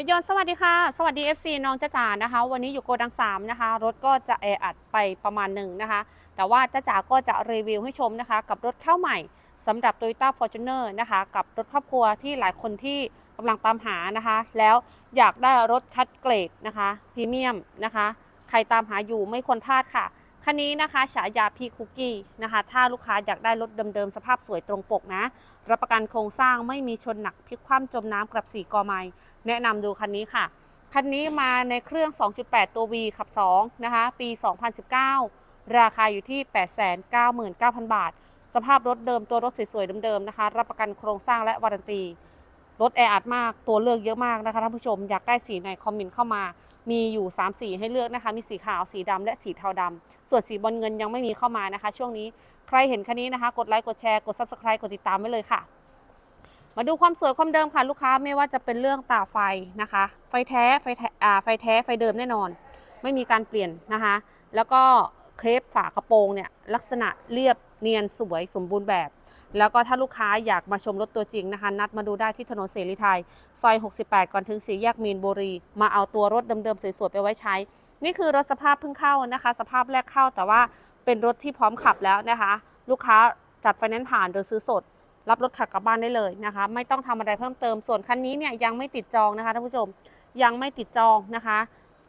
พี่ยนสวัสดีค่ะ สวัสดี FC น้องจ้าจ๋านะคะ วันนี้อยู่โกดัง3นะคะ รถก็จะแออัดไปประมาณหนึ่งนะคะ แต่ว่าจ้าจ๋าก็จะรีวิวให้ชมนะคะ กับรถเข้าใหม่สำหรับ Toyota Fortuner นะคะ กับรถครอบครัวที่หลายคนที่กำลังตามหานะคะ แล้วอยากได้รถคัดเกรดนะคะพรีเมียมนะคะ ใครตามหาอยู่ไม่ควรพลาดค่ะ คันนี้นะคะฉายาพีคุกกี้นะคะถ้าลูกค้าอยากได้รถเดิมๆ สภาพสวยตรงปกนะ รับประกันโครงสร้างไม่มีชนหนักพลิกคว่ำจมน้ำกับสีกอไม้แนะนำดูคันนี้ค่ะ คันนี้มาในเครื่อง 2.8 ตัว V ขับ 2 นะคะ ปี 2019 ราคาอยู่ที่ 899,000 บาท สภาพรถเดิมตัวรถสวยๆเดิมๆนะคะ รับประกันโครงสร้างและวารันตีรถแออัดมากตัวเลือกเยอะมากนะคะท่านผู้ชมอยากได้สีไหนคอมเมนต์เข้ามา มีอยู่ 3 สีให้เลือกนะคะ มีสีขาว สีดำและสีเทาดำส่วนสีบอลเงินยังไม่มีเข้ามานะคะ ช่วงนี้ใครเห็นคันนี้นะคะ กดไลค์ กดแชร์ กด subscribe กดติดตามไว้เลยค่ะ มาดูความสวยความเดิมค่ะลูกค้า ไม่ว่าจะเป็นเรื่องตาไฟนะคะ ไฟแท้ ไฟแท้ไฟแท้ ไฟเดิมแน่นอน ไม่มีการเปลี่ยนนะคะ แล้วก็เครปฝากระโปรงเนี่ยลักษณะเรียบเนียนสวยสมบูรณ์แบบ แล้วก็ถ้าลูกค้าอยากมาชมรถตัวจริงนะคะ นัดมาดูได้ที่ถนนเสรีไทยซอย 68 ก่อนถึงสี่แยกมีนบุรี มาเอาตัวรถเดิมๆสวยๆไปไว้ใช้ นี่คือรถสภาพเพิ่งเข้านะคะ สภาพแรกเข้าแต่ว่าเป็นรถที่พร้อมขับแล้วนะคะ ลูกค้าจัดไฟแนนซ์ผ่านหรือซื้อสด รับรถขับกลับบ้านได้เลยนะคะ ไม่ต้องทำอะไรเพิ่มเติมส่วนคันนี้เนี่ยยังไม่ติดจองนะคะท่านผู้ชมยังไม่ติดจองนะคะ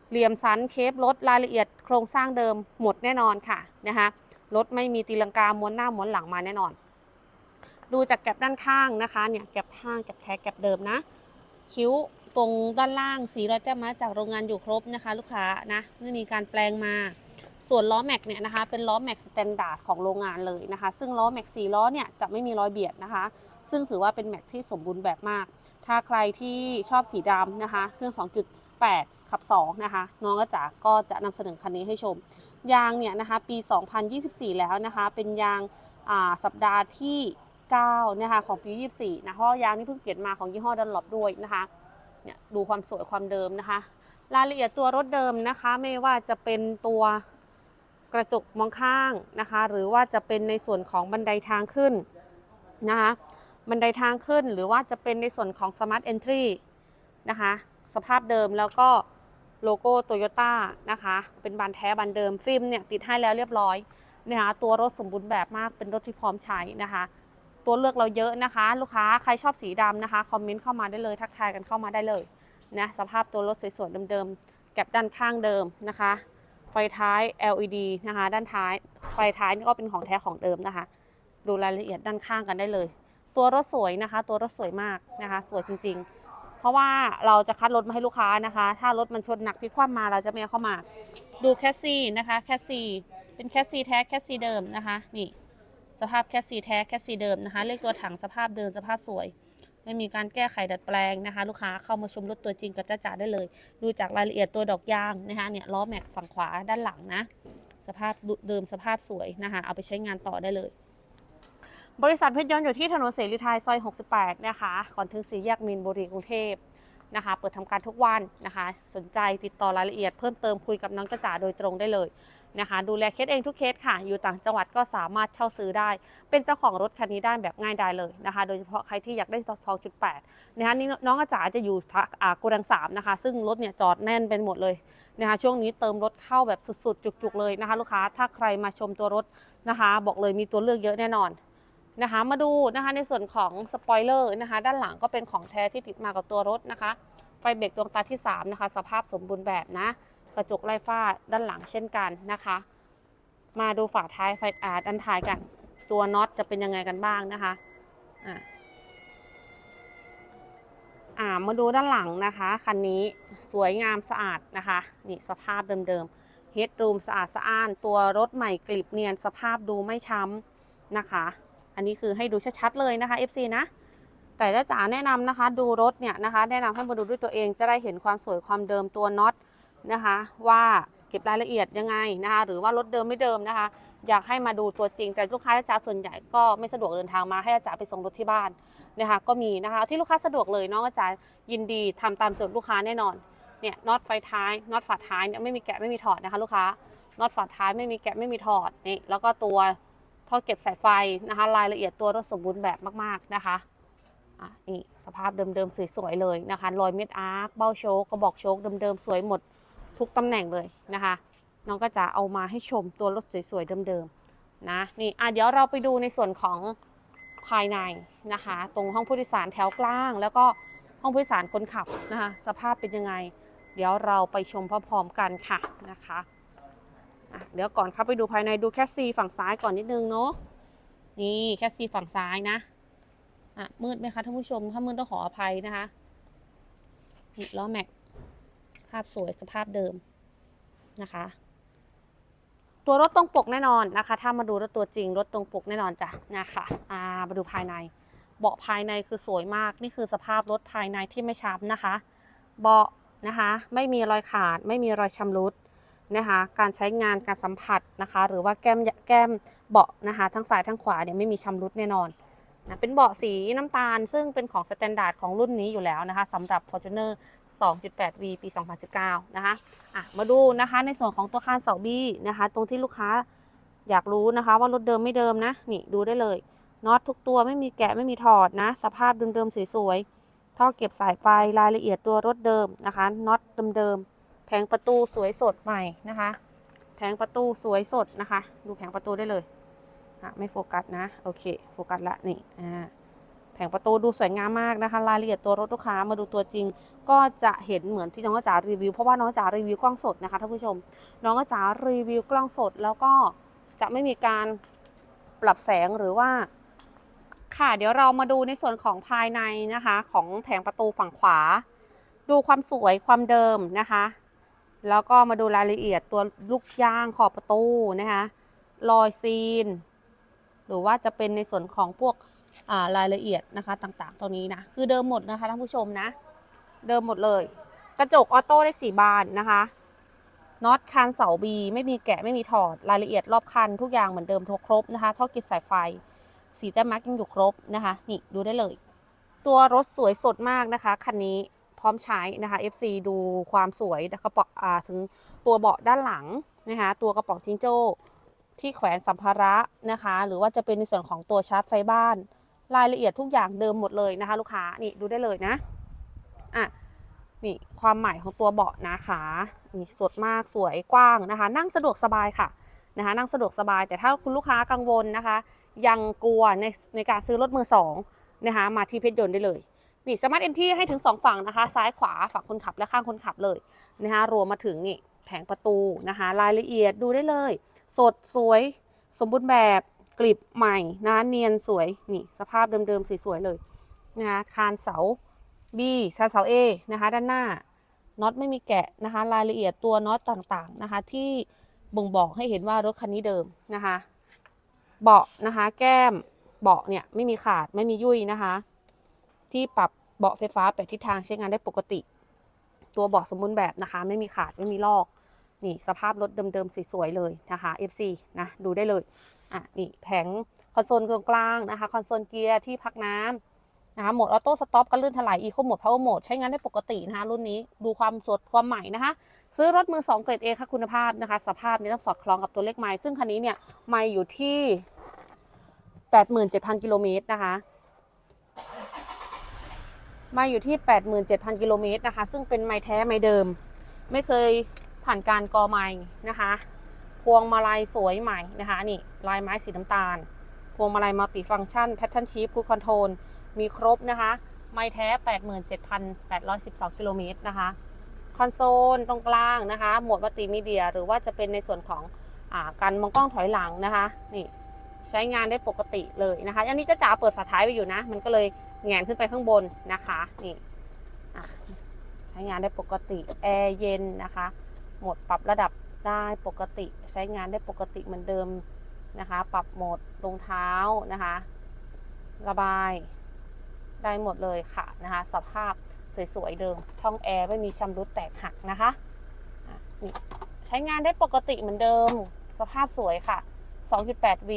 เหลี่ยมสันเคปรถรายละเอียดโครงสร้างเดิมหมดแน่นอนค่ะนะคะรถไม่มีตีลังกาม้วนหน้าม้วนหลังมาแน่นอน ดูจากแก็บด้านข้างนะคะเนี่ยแก็บข้างแก็บแท้แก็บเดิมนะ คิ้วตรงด้านล่างสีรอยแต้มมาจากโรงงานอยู่ครบนะคะ ลูกค้านะไม่มีการแปลงมา ส่วนล้อแม็กเนี่ยนะคะเป็นล้อแม็กสแตนดาร์ดของโรงงานเลยนะคะ ซึ่งล้อแม็กสี่ล้อเนี่ยจะไม่มีรอยเบียดนะคะ ซึ่งถือว่าเป็นแม็กที่สมบูรณ์แบบมาก ถ้าใครที่ชอบสีดำนะคะ เครื่อง 2.8 ขับ 2 นะคะ น้องก็จะก็จะนำเสนอคันนี้ให้ชม ยางเนี่ยนะคะปี 2024 แล้วนะคะ เป็นยางสัปดาห์ที่ 9นะคะของปี 24 นะเพราะยางนี่เพิ่งเปลี่ยนมาของยี่ห้อดันหลบด้วยนะคะเนี่ยดูความสวยความเดิมนะคะ รายละเอียดตัวรถเดิมนะคะ ไม่ว่าจะเป็นตัวกระจกมองข้างนะคะ หรือว่าจะเป็นในส่วนของบันไดทางขึ้นนะคะบันไดทางขึ้นหรือว่าจะเป็นในส่วนของ Smart Entry นะคะ สภาพเดิมแล้วก็โลโก้โตโยต้านะคะ เป็นบานแท้บานเดิมฟิล์มเนี่ยติดให้แล้วเรียบร้อยนะคะตัวรถสมบูรณ์แบบมากเป็นรถที่พร้อมใช้นะคะ ตัวเลือกเราเยอะนะคะ ลูกค้าใครชอบสีดำนะคะคอมเมนต์เข้ามาได้เลยทักทายกันเข้ามาได้เลยนะสภาพตัวรถสวยๆเดิมๆแก็บด้านข้างเดิมนะคะ ไฟท้าย LED นะคะ ด้านท้ายไฟท้ายนี่ก็เป็นของแท้ของเดิมนะคะ ดูรายละเอียดด้านข้างกันได้เลย ตัวรถสวยนะคะ ตัวรถสวยมากนะคะ สวยจริง ๆ เพราะว่าเราจะคัดรถมาให้ลูกค้านะคะ ถ้ารถมันชนหนักพิกคว่ำมาเราจะไม่เอาเข้ามา ดูแคสซีนะคะแคสซีเป็นแคสซีแท้แคสซีเดิมนะคะนี่ สภาพแคสซีแท้แคสซีเดิมนะคะ เลขตัวถังสภาพเดิมสภาพสวย ไม่มีการแก้ไขดัดแปลงนะคะ ลูกค้าเข้ามาชมรถตัวจริงกับจ้าจ๋าได้เลย ดูจากรายละเอียดตัวดอกยางนะคะเนี่ยล้อแม็กฝั่งขวาด้านหลังนะ สภาพเดิมสภาพสวยนะคะ เอาไปใช้งานต่อได้เลย บริษัทเพชรยนต์อยู่ที่ถนนเสรีไทยซอย 68 นะคะ ก่อนถึงสี่แยกมีนบุรีกรุงเทพนะคะ เปิดทำการทุกวันนะคะ สนใจติดต่อรายละเอียดเพิ่มเติมคุยกับน้องจ้าจ๋าโดยตรงได้เลย นะคะ ดูแลเคสเองทุกเคสค่ะ อยู่ต่างจังหวัดก็สามารถเช่าซื้อได้ เป็นเจ้าของรถคันนี้ได้แบบง่ายดายเลยนะคะ โดยเฉพาะใครที่อยากได้2.8นะคะนี่น้องอาจ๋าจะอยู่อ่าโกดังสามนะคะ ซึ่งรถเนี่ยจอดแน่นเป็นหมดเลยนะคะ ช่วงนี้เติมรถเข้าแบบสุดๆ จุกๆ เลยนะคะ ลูกค้า ถ้าใครมาชมตัวรถนะคะ บอกเลยมีตัวเลือกเยอะแน่นอนนะคะ มาดูนะคะในส่วนของสปอยเลอร์นะคะ ด้านหลังก็เป็นของแท้ที่ติดมากับตัวรถนะคะ ไฟเบรกดวงตาที่3นะคะ สภาพสมบูรณ์แบบนะ กระจกไล่ฟ้าด้านหลังเช่นกันนะคะ มาดูฝาท้ายไฟอาด้านท้ายกัน ตัวน็อตจะเป็นยังไงกันบ้างนะคะอ่าอ่ามาดูด้านหลังนะคะคันนี้สวยงามสะอาดนะคะนี่สภาพเดิมๆเฮดรูมสะอาดสะอ้าน ตัวรถใหม่กลิบเนียนสภาพดูไม่ช้ำนะคะ อันนี้คือให้ดูชัดๆเลยนะคะ FC นะแต่จ้าจ๋าแนะนำนะคะ ดูรถเนี่ยนะคะ แนะนำให้มาดูด้วยตัวเองจะได้เห็นความสวยความเดิมตัวน็อต นะคะว่าเก็บรายละเอียดยังไงนะคะหรือว่ารถเดิมไม่เดิมนะคะ อยากให้มาดูตัวจริง แต่ลูกค้าจ้าจ๋าส่วนใหญ่ก็ไม่สะดวกเดินทางมาให้อาจารย์ไปส่งรถที่บ้านนะคะก็มีนะคะที่ลูกค้าสะดวกเลยน้องอาจารย์ยินดีทำตามโจทย์ลูกค้าแน่นอนเนี่ยน็อตไฟท้ายน็อตฝาท้ายเนี่ยไม่มีแกะไม่มีถอดนะคะ ลูกค้าน็อตฝาท้ายไม่มีแกะไม่มีถอดนี่แล้วก็ตัวท่อเก็บสายไฟนะคะรายละเอียดตัวรถสมบูรณ์แบบมากๆนะคะอะนี่สภาพเดิมๆสวยๆเลยนะคะรอยเม็ดอาร์คเบ้าโชกกระบอกโชกเดิมๆสวยหมด ทุกตำแหน่งเลยนะคะ น้องก็จะเอามาให้ชมตัวรถสวยๆเดิมๆนะนี่อะเดี๋ยวเราไปดูในส่วนของภายในนะคะ ตรงห้องผู้โดยสารแถวกลาง แล้วก็ห้องผู้โดยสารคนขับนะคะ สภาพเป็นยังไง เดี๋ยวเราไปชมพร้อมๆกันค่ะนะคะะเดี๋ยวก่อนเข้าไปดูภายในดูแคสซีฝั่งซ้ายก่อนนิดนึงเนาะนี่แคสซีฝั่งซ้ายนะอะมืดไหมคะท่านผู้ชมถ้ามืดต้องขออภัยนะคะล้อแม็ก ภาพสวยสภาพเดิมนะคะ ตัวรถตรงปกแน่นอนนะคะ ถ้ามาดูรถตัวจริงรถตรงปกแน่นอนจ้ะนะคะอ่ามาดูภายใน เบาะภายในคือสวยมากนี่คือสภาพรถภายในที่ไม่ช้ำนะคะ เบาะนะคะไม่มีรอยขาด ไม่มีรอยชำรุดนะคะการใช้งานการสัมผัสนะคะ หรือว่าแก้มแก้มเบาะนะคะ ทั้งซ้ายทั้งขวาเนี่ยไม่มีชำรุดแน่นอนนะเป็นเบาะสีน้ำตาล ซึ่งเป็นของสแตนดาร์ดของรุ่นนี้อยู่แล้วนะคะสำหรับ Fortuner 2.8V ปี 2019 นะคะอะมาดูนะคะในส่วนของตัวคานเสาบี้นะคะ ตรงที่ลูกค้าอยากรู้นะคะ ว่ารถเดิมไม่เดิมนะ นี่ดูได้เลยน็อตทุกตัวไม่มีแกะไม่มีถอดนะ สภาพเดิมๆสวยๆท่อเก็บสายไฟรายละเอียดตัวรถเดิมนะคะน็อตเดิมๆแผงประตูสวยสดใหม่นะคะ แผงประตูสวยสดนะคะ ดูแผงประตูได้เลยอะไม่โฟกัสนะโอเคโฟกัสละนี่อ่า แผงประตูดูสวยงามมากนะคะ รายละเอียดตัวรถลูกค้ามาดูตัวจริง ก็จะเห็นเหมือนที่น้องจ๋ารีวิวเพราะว่าน้องจ๋ารีวิวกล้องสดนะคะท่านผู้ชม น้องจ๋ารีวิวกล้องสดแล้วก็จะไม่มีการปรับแสงหรือว่า ค่ะเดี๋ยวเรามาดูในส่วนของภายในนะคะ ของแผงประตูฝั่งขวา ดูความสวยความเดิมนะคะ แล้วก็มาดูรายละเอียดตัวลูกยางขอบประตูนะคะรอยซีน หรือว่าจะเป็นในส่วนของพวก รายละเอียดนะคะต่างๆตรงนี้นะ คือเดิมหมดนะคะท่านผู้ชมนะ เดิมหมดเลย กระจกออโต้ได้สี่บานนะคะน็อตคานเสาบีไม่มีแกะไม่มีถอดรายละเอียดรอบคันทุกอย่างเหมือนเดิมทุกครบนะคะท่อเก็บสายไฟ สีแต้มมาร์กยังอยู่ครบนะคะนี่ดูได้เลย ตัวรถสวยสดมากนะคะคันนี้พร้อมใช้นะคะ FC ดูความสวยกระเป๋าอ่าถึงตัวเบาะด้านหลังนะคะตัวกระเป๋าจิงโจ้ที่แขวนสัมภาระนะคะ หรือว่าจะเป็นในส่วนของตัวชาร์จไฟบ้าน รายละเอียดทุกอย่างเดิมหมดเลยนะคะ ลูกค้านี่ดูได้เลยนะอะนี่ความใหม่ของตัวเบาะนะคะนี่สดมากสวยกว้างนะคะ นั่งสะดวกสบายค่ะนะคะนั่งสะดวกสบายแต่ถ้าคุณลูกค้ากังวลนะคะ ยังกลัวในในการซื้อรถมือสองนะคะมาที่เพชรยนต์ได้เลยนี่สามารถเอ็นที่ให้ถึง 2 ฝั่งนะคะ ซ้ายขวาฝั่งคนขับและข้างคนขับเลยนะคะรวมมาถึงนี่แผงประตูนะคะ รายละเอียดดูได้เลย สดสวยสมบูรณ์แบบ กลิบใหม่นะคะเนียนสวยนี่สภาพเดิมๆสวยๆเลยนะคะคานเสา B คานเสา A นะคะด้านหน้าน็อตไม่มีแกะนะคะรายละเอียดตัวน็อตต่างๆนะคะที่บ่งบอกให้เห็นว่ารถคันนี้เดิมนะคะเบาะนะคะแก้มเบาะเนี่ยไม่มีขาดไม่มียุ่ยนะคะที่ปรับเบาะไฟฟ้าแปดทิศทางใช้งานได้ปกติ ตัวเบาะสมบูรณ์แบบนะคะ ไม่มีขาดไม่มีลอก นี่สภาพรถเดิมๆสวยๆเลยนะคะ FC นะดูได้เลย อะนี่แผงคอนโซลกลางนะคะคอนโซลเกียร์ที่พักน้ำนะคะโหมดออโต้สต็อปก็ลื่นถลายอีโคโหมดพาวเวอร์โหมดใช้งานได้ปกตินะคะรุ่นนี้ดูความสดความใหม่นะคะ ซื้อรถมือ 2 เกรด A ค่ะคุณภาพนะคะ สภาพนี้ต้องสอดคล้องกับตัวเลขไมล์ซึ่งคันนี้เนี่ยไมล์อยู่ที่ 87,000กิโลเมตรนะคะมาอยู่ที่ 87,000 กิโลเมตรนะคะ ซึ่งเป็นไม้แท้ไม้เดิม ไม่เคยผ่านการกอไม้นะคะ พวงมาลัยสวยใหม่นะคะนี่ลายไม้สีน้ำตาล พวงมาลัยมัลติฟังก์ชันแพทเทิร์นชีฟคูคอนโทรลมีครบนะคะ ไม้แท้ 87,812 กิโลเมตรนะคะคอนโซลตรงกลางนะคะโหมดมัลติมีเดีย หรือว่าจะเป็นในส่วนของอการมองกล้องถอยหลังนะคะนี่ใช้งานได้ปกติเลยนะคะอันนี้จะจ๋าเปิดฝาท้ายไว้อยู่นะ มันก็เลยแงนขึ้นไปข้างบนนะคะนี่ใช้งานได้ปกติแอร์เย็นนะคะโหมดปรับระดับ ได้ปกติใช้งานได้ปกติเหมือนเดิมนะคะ ปรับโหมดรองเท้านะคะ ระบายได้หมดเลยค่ะนะคะ สภาพสวยๆเดิม ช่องแอร์ไม่มีชำรุดแตกหักนะคะนี่ใช้งานได้ปกติเหมือนเดิม สภาพสวยค่ะ 2.8V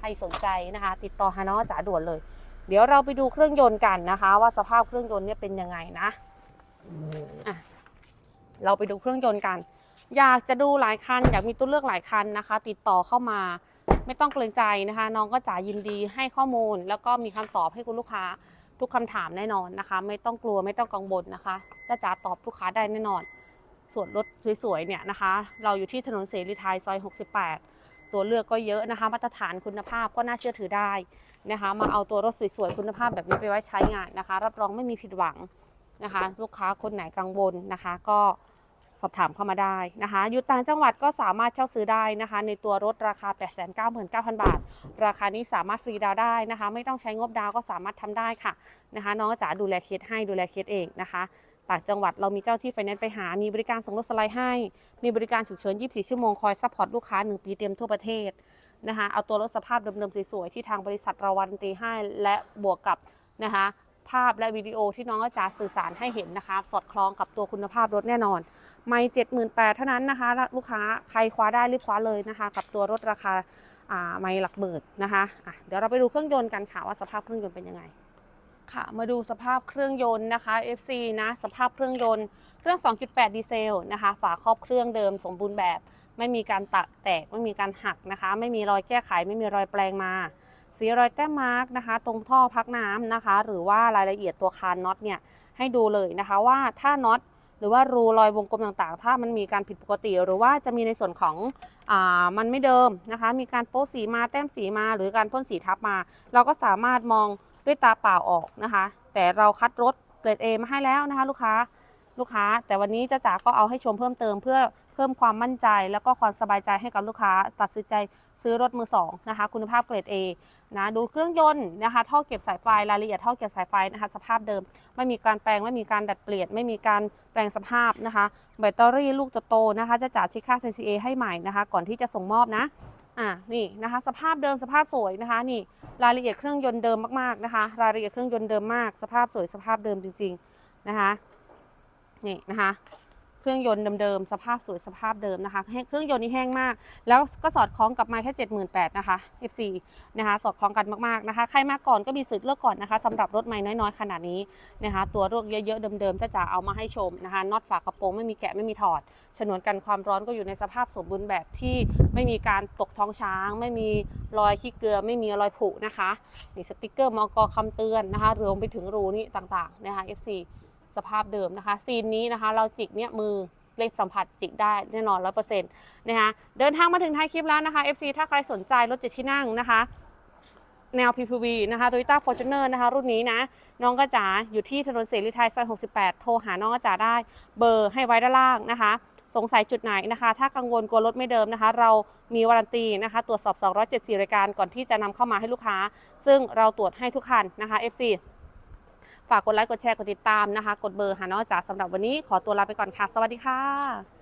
ให้สนใจนะคะ ติดต่อฮานอจ๋าด่วนเลย เดี๋ยวเราไปดูเครื่องยนต์กันนะคะ ว่าสภาพเครื่องยนต์เนี่ยเป็นยังไงนะอะเราไปดูเครื่องยนต์กัน อยากจะดูหลายคัน อยากมีตัวเลือกหลายคันนะคะ ติดต่อเข้ามา ไม่ต้องเกรงใจนะคะ น้องก็จ๋ายินดีให้ข้อมูล แล้วก็มีคำตอบให้คุณลูกค้าทุกคำถามแน่นอนนะคะ ไม่ต้องกลัวไม่ต้องกังวลนะคะจ้าจ๋าตอบลูกค้าได้แน่นอน ส่วนรถสวยๆเนี่ยนะคะ เราอยู่ที่ถนนเสรีไทยซอย 68 ตัวเลือกก็เยอะนะคะ มาตรฐานคุณภาพก็น่าเชื่อถือได้นะคะ มาเอาตัวรถสวยๆคุณภาพแบบนี้ไปไว้ใช้งานนะคะ รับรองไม่มีผิดหวังนะคะ ลูกค้าคนไหนกังวลนะคะ ก็ สอบถามเข้ามาได้นะคะอยู่ต่างจังหวัดก็สามารถเช่าซื้อได้นะคะ ในตัวรถราคา 899,000 บาท ราคานี้สามารถฟรีดาวได้นะคะ ไม่ต้องใช้งบดาวก็สามารถทำได้ค่ะนะคะน้องจ๋าดูแลเคสให้ดูแลเคสเองนะคะต่างจังหวัดเรามีเจ้าที่ไฟแนนซ์ไปหา มีบริการส่งรถสไลด์ให้ มีบริการฉุกเฉิน 24 ชั่วโมงคอยซัพพอร์ตลูกค้า 1 ปีเตรียมทั่วประเทศนะคะ เอาตัวรถสภาพเดิมๆสวยๆที่ทางบริษัทเราวันตีให้และบวกกับนะคะ ภาพและวิดีโอที่น้องจ๋าสื่อสารให้เห็นนะคะ สอดคล้องกับตัวคุณภาพรถแน่นอน ไม่เจ็ดหมื่นแปดเท่านั้นนะคะ ลูกค้าใครคว้าได้รีบคว้าเลยนะคะ กับตัวรถราคาไม่หลักหมื่นนะคะะเดี๋ยวเราไปดูเครื่องยนต์กันค่ะว่าสภาพเครื่องยนต์เป็นยังไงค่ะมาดูสภาพเครื่องยนต์นะคะ FC นะสภาพเครื่องยนต์เครื่อง 2.8 ดีเซลนะคะ ฝาครอบเครื่องเดิมสมบูรณ์แบบ ไม่มีการตะแตกไม่มีการหักนะคะ ไม่มีรอยแก้ไข ไม่มีรอยแปลงมา สีรอยแต้มมาร์กนะคะ ตรงท่อพักน้ำนะคะ หรือว่ารายละเอียดตัวคานน็อตเนี่ยให้ดูเลยนะคะว่าถ้าน็อตหรือว่ารูรอยวงกลมต่างๆ ถ้ามันมีการผิดปกติ หรือว่าจะมีในส่วนของอ่ามันไม่เดิมนะคะ มีการโป๊สีมาแต้มสีมา หรือการพ่นสีทับมา เราก็สามารถมองด้วยตาเปล่าออกนะคะ แต่เราคัดรถเกรด A มาให้แล้วนะคะ ลูกค้าลูกค้า แต่วันนี้จ้าจ๋าก็เอาให้ชมเพิ่มเติมเพื่อเพิ่มความมั่นใจ แล้วก็ความสบายใจให้กับลูกค้า ตัดสินใจซื้อรถมือสองนะคะ คุณภาพเกรด A นะดูเครื่องยนต์นะคะท่อเก็บสายไฟรายละเอียดท่อเก็บสายไฟนะคะสภาพเดิม ไม่มีการแปลงไม่มีการดัดเปลี่ยน ไม่มีการแปลงสภาพนะคะ แบตเตอรี่ลูกโตๆนะคะ จะจ่าชิค่า CCA ให้ใหม่นะคะ ก่อนที่จะส่งมอบนะอ่านี่นะคะ สภาพเดิมสภาพสวยนะคะนี่รายละเอียดเครื่องยนต์เดิมมากๆนะคะ รายละเอียดเครื่องยนต์เดิมมาก สภาพสวยสภาพเดิมจริง ๆนะคะนี่นะคะ เครื่องยนต์เดิมๆสภาพสวยสภาพเดิมนะคะเครื่องยนต์นี่แห้งมาก แล้วก็สอดคล้องกับไม้แค่78,000นะคะ F4 นะคะสอดคล้องกันมากๆนะคะ ใครมาก่อนก็มีสิทธิ์เลือกก่อนนะคะสำหรับรถไม้น้อยๆขนาดนี้นะคะ ตัวรถเยอะๆเดิมๆจะจะเอามาให้ชมนะคะน็อตฝากระโปรงไม่มีแกะไม่มีถอด ฉนวนกันความร้อนก็อยู่ในสภาพสมบูรณ์แบบที่ไม่มีการตกท้องช้าง ไม่มีรอยขี้เกลือไม่มีรอยผุนะคะนี่สติกเกอร์มอกคำเตือนนะคะรวมไปถึงรูนี่ต่างๆนะคะ F4 สภาพเดิมนะคะ ซีนนี้นะคะ เราจิกเนี่ยมือเล็กสัมผัสจิกได้แน่นอนร้อยเปอร์เซ็นต์นะคะเดินทางมาถึงท้ายคลิปแล้วนะคะ FC ถ้าใครสนใจรถเจ็ดที่นั่งนะคะ แนว PPV นะคะ Toyota Fortuner นะคะ รุ่นนี้นะ น้องกระจ๋าอยู่ที่ถนนเสรีไทยซอย68 โทรหาน้องกระจ๋าได้ เบอร์ให้ไว้ด้านล่างนะคะ สงสัยจุดไหนนะคะ ถ้ากังวลกลัวรถไม่เดิมนะคะ เรามีวารันตีนะคะ ตรวจสอบ 274 รายการก่อนที่จะนำเข้ามาให้ลูกค้า ซึ่งเราตรวจให้ทุกคันนะคะ FC ฝากกดไลค์กดแชร์กดติดตามนะคะ กดเบอร์หาน้องกระจ๋าสำหรับวันนี้ขอตัวลาไปก่อนค่ะ สวัสดีค่ะ